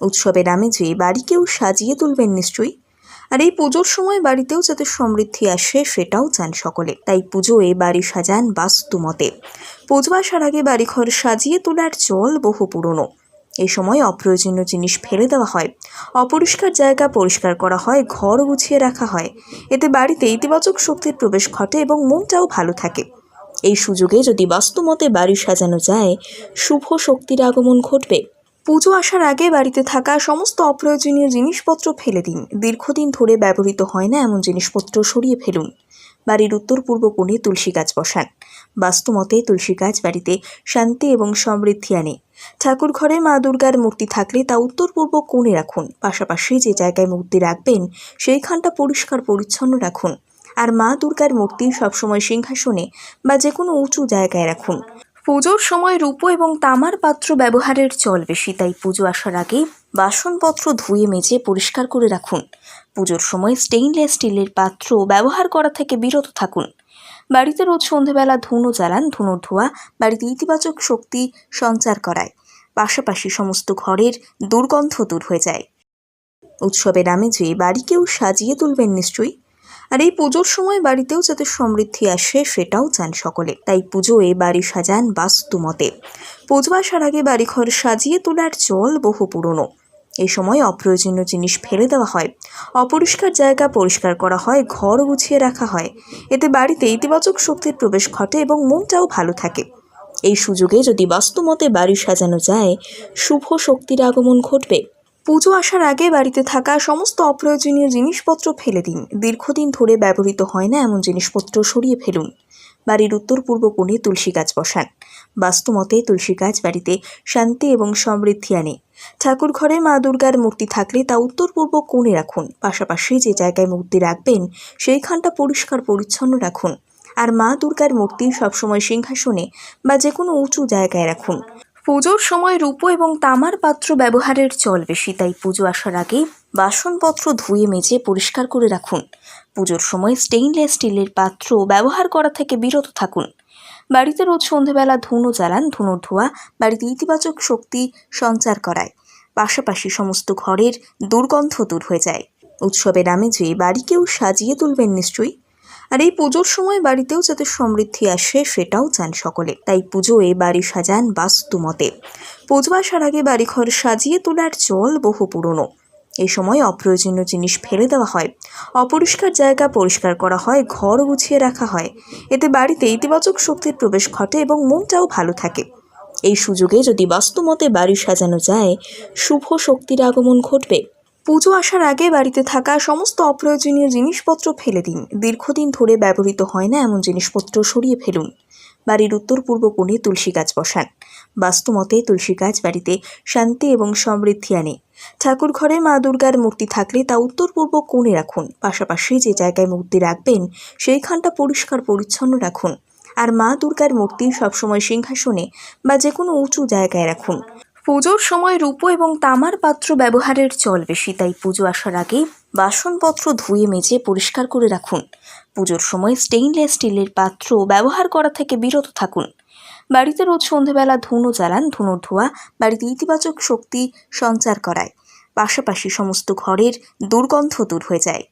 উৎসবের আমেজে বাড়িকেও সাজিয়ে তুলবেন নিশ্চয়ই। আর এই পুজোর সময় বাড়িতেও যাতে সমৃদ্ধি আসে, সেটাও চান সকলে। তাই পুজোয় বাড়ি সাজান বাস্তু মতে পুজো আসার আগে বাড়িঘর সাজিয়ে তোলার চল বহু পুরনো। এই সময় অপ্রয়োজনীয় জিনিস ফেলে দেওয়া হয়। অপরিষ্কার জায়গা পরিষ্কার করা হয় ঘর গুছিয়ে রাখা হয়। এতে বাড়িতে ইতিবাচক শক্তির প্রবেশ ঘটে এবং মনটাও ভালো থাকে। এই সুযোগে যদি বাস্তুমতে বাড়ি সাজানো যায়, শুভ শক্তির আগমন ঘটবে। পুজো আসার আগে বাড়িতে থাকা সমস্ত অপ্রয়োজনীয় জিনিসপত্র ফেলে দিন। দীর্ঘদিন ধরে ব্যবহৃত হয় না এমন জিনিসপত্র সরিয়ে ফেলুন। বাড়ির উত্তর পূর্ব কোণে তুলসী গাছ বসান। বাস্তুমতে তুলসী গাছ বাড়িতে শান্তি এবং সমৃদ্ধি আনে। ঠাকুর ঘরে মা দুর্গার মূর্তি থাকলে তা উত্তর পূর্ব কোণে রাখুন। পাশাপাশি যে জায়গায় মূর্তি রাখবেন, সেইখানটা পরিষ্কার পরিচ্ছন্ন রাখুন। আর মা দুর্গার মূর্তি সবসময় সিংহাসনে বা যে কোনো উঁচু জায়গায় রাখুন। পুজোর সময় রূপো এবং তামার পাত্র ব্যবহারের চল বেশি, তাই পুজো আসার আগে বাসনপত্র ধুয়ে মেজে পরিষ্কার করে রাখুন। পুজোর সময় স্টেইনলেস স্টিলের পাত্র ব্যবহার করা থেকে বিরত থাকুন। বাড়িতে রোজ সন্ধেবেলা ধুনো জ্বালান, ধুনোর ধোয়া বাড়িতে ইতিবাচক শক্তি সঞ্চার করায়। পাশাপাশি সমস্ত ঘরের দুর্গন্ধ দূর হয়ে যায়। উৎসবের আমেজে বাড়িকেও সাজিয়ে তুলবেন নিশ্চয়ই আর এই পুজোর সময় বাড়িতেও যাতে সমৃদ্ধি আসে, সেটাও চান সকলে। তাই পুজোয় বাড়ি সাজান বাস্তু মতে পুজো আসার আগে বাড়িঘর সাজিয়ে তোলার চল বহু পুরনো। এই সময় অপ্রয়োজনীয় জিনিস ফেলে দেওয়া হয়। অপরিষ্কার জায়গা পরিষ্কার করা হয় ঘর গুছিয়ে রাখা হয়। এতে বাড়িতে ইতিবাচক শক্তির প্রবেশ ঘটে এবং মনটাও ভালো থাকে। এই সুযোগে যদি বাস্তুমতে বাড়ি সাজানো যায়, শুভ শক্তির আগমন ঘটবে। পুজো আসার আগে বাড়িতে থাকা সমস্ত অপ্রয়োজনীয় জিনিসপত্র ফেলে দিন। দীর্ঘদিন ধরে ব্যবহৃত হয় না এমন জিনিসপত্র সরিয়ে ফেলুন। বাড়ির উত্তর পূর্ব কোণে তুলসী গাছ বসান। বাস্তুমতে তুলসী গাছ বাড়িতে শান্তি এবং সমৃদ্ধি আনে। ঠাকুর ঘরে মা দুর্গার মূর্তি থাকলে তা উত্তর পূর্ব কোণে রাখুন। পাশাপাশি যে জায়গায় মূর্তি রাখবেন, সেইখানটা পরিষ্কার পরিচ্ছন্ন রাখুন। আর মা দুর্গার মূর্তি সবসময় সিংহাসনে বা যে কোনো উঁচু জায়গায় রাখুন। পুজোর সময় রূপো এবং তামার পাত্র ব্যবহারের চল বেশি, তাই পুজো আসার আগে বাসনপত্র ধুয়ে মেজে পরিষ্কার করে রাখুন। পুজোর সময় স্টেইনলেস স্টিলের পাত্র ব্যবহার করা থেকে বিরত থাকুন। বাড়িতে রোজ সন্ধেবেলা ধুনো জ্বালান, ধুনোর ধোয়া বাড়িতে ইতিবাচক শক্তি সঞ্চার করায়। পাশাপাশি সমস্ত ঘরের দুর্গন্ধ দূর হয়ে যায়। উৎসবের আমেজে বাড়িকেও সাজিয়ে তুলবেন নিশ্চয়ই আর এই পুজোর সময় বাড়িতেও যাতে সমৃদ্ধি আসে, সেটাও চান সকলে। তাই পুজোয় বাড়ি সাজান বাস্তু মতে পুজো আসার আগে বাড়িঘর সাজিয়ে তোলার চল বহু পুরনো। এই সময় অপ্রয়োজনীয় জিনিস ফেলে দেওয়া হয়। অপরিষ্কার জায়গা পরিষ্কার করা হয় ঘর গুছিয়ে রাখা হয়। এতে বাড়িতে ইতিবাচক শক্তির প্রবেশ ঘটে এবং মনটাও ভালো থাকে। এই সুযোগে যদি বাস্তুমতে বাড়ি সাজানো যায়, শুভ শক্তির আগমন ঘটবে। পুজো আসার আগে বাড়িতে থাকা সমস্ত অপ্রয়োজনীয় জিনিসপত্র ফেলে দিন। দীর্ঘদিন ধরে ব্যবহৃত হয় না এমন জিনিসপত্র সরিয়ে ফেলুন। বাড়ির উত্তর পূর্ব কোণে তুলসী গাছ বসান। বাস্তুমতে তুলসী গাছ বাড়িতে শান্তি এবং সমৃদ্ধি আনে। ঠাকুর ঘরে মা দুর্গার মূর্তি থাকলে তা উত্তর পূর্ব কোণে রাখুন। পাশাপাশি যে জায়গায় মূর্তি রাখবেন, সেইখানটা পরিষ্কার পরিচ্ছন্ন রাখুন। আর মা দুর্গার মূর্তি সবসময় সিংহাসনে বা যে কোনো উঁচু জায়গায় রাখুন। পুজোর সময় রূপো এবং তামার পাত্র ব্যবহারের চল বেশি, তাই পুজো আসার আগে বাসনপত্র ধুয়ে মেজে পরিষ্কার করে রাখুন। পুজোর সময় স্টেইনলেস স্টিলের পাত্র ব্যবহার করা থেকে বিরত থাকুন। বাড়িতে রোজ সন্ধেবেলা ধুনো জ্বালান, ধুনোর ধোয়া বাড়িতে ইতিবাচক শক্তি সঞ্চার করায়। পাশাপাশি সমস্ত ঘরের দুর্গন্ধ দূর হয়ে যায়।